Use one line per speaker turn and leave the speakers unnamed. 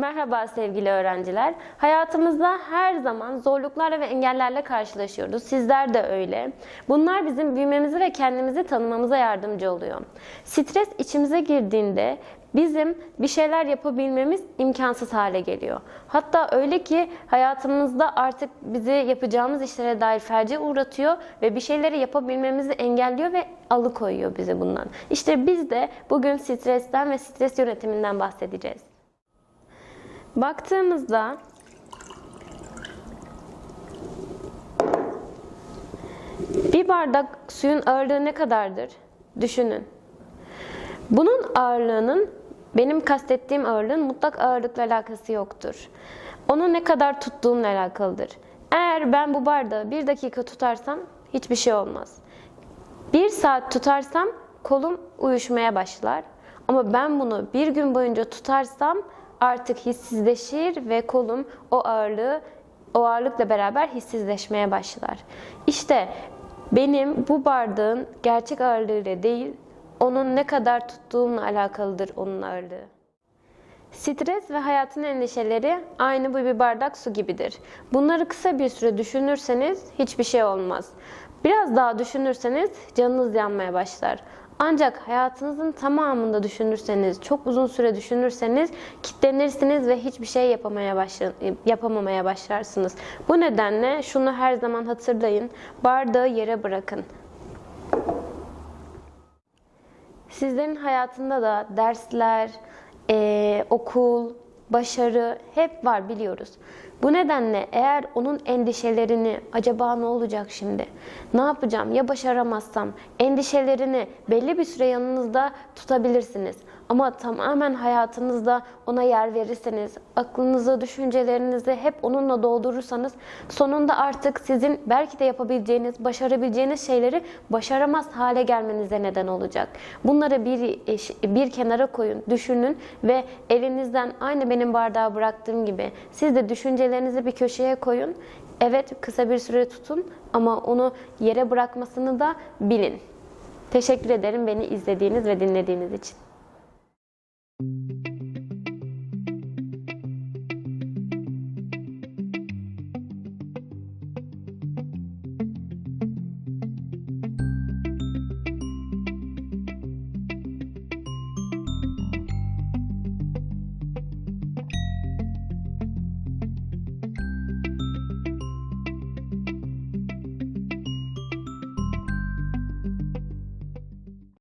Merhaba sevgili öğrenciler. Hayatımızda her zaman zorluklarla ve engellerle karşılaşıyoruz. Sizler de öyle. Bunlar bizim büyümemizi ve kendimizi tanımamıza yardımcı oluyor. Stres içimize girdiğinde bizim bir şeyler yapabilmemiz imkansız hale geliyor. Hatta öyle ki hayatımızda artık bizi yapacağımız işlere dair felce uğratıyor ve bir şeyleri yapabilmemizi engelliyor ve alıkoyuyor bizi bundan. İşte biz de bugün stresten ve stres yönetiminden bahsedeceğiz. Baktığımızda bir bardak suyun ağırlığı ne kadardır? Düşünün. Bunun ağırlığının benim kastettiğim ağırlığın mutlak ağırlıkla alakası yoktur. Onu ne kadar tuttuğumla alakalıdır. Eğer ben bu bardağı bir dakika tutarsam hiçbir şey olmaz. Bir saat tutarsam kolum uyuşmaya başlar. Ama ben bunu bir gün boyunca tutarsam artık hissizleşir ve kolum o ağırlığı o ağırlıkla beraber hissizleşmeye başlar. İşte benim bu bardağın gerçek ağırlığıyla değil, onun ne kadar tuttuğumla alakalıdır onun ağırlığı. Stres ve hayatın endişeleri aynı bu bir bardak su gibidir. Bunları kısa bir süre düşünürseniz hiçbir şey olmaz. Biraz daha düşünürseniz canınız yanmaya başlar. Ancak hayatınızın tamamında düşünürseniz, çok uzun süre düşünürseniz kitlenirsiniz ve hiçbir şey yapamaya başla, yapamamaya başlarsınız. Bu nedenle şunu her zaman hatırlayın. Bardağı yere bırakın. Sizlerin hayatında da dersler, eee, okul, başarı hep var biliyoruz. Bu nedenle eğer onun endişelerini acaba ne olacak şimdi? Ne yapacağım? Ya başaramazsam? Endişelerini belli bir süre yanınızda tutabilirsiniz. Ama tamamen hayatınızda ona yer verirseniz, aklınızı, düşüncelerinizi hep onunla doldurursanız sonunda artık sizin belki de yapabileceğiniz, başarabileceğiniz şeyleri başaramaz hale gelmenize neden olacak. Bunları bir bir kenara koyun, düşünün ve elinizden aynı benim bardağı bıraktığım gibi siz de düşüncelerinizi bir köşeye koyun. Evet kısa bir süre tutun ama onu yere bırakmasını da bilin. Teşekkür ederim beni izlediğiniz ve dinlediğiniz için.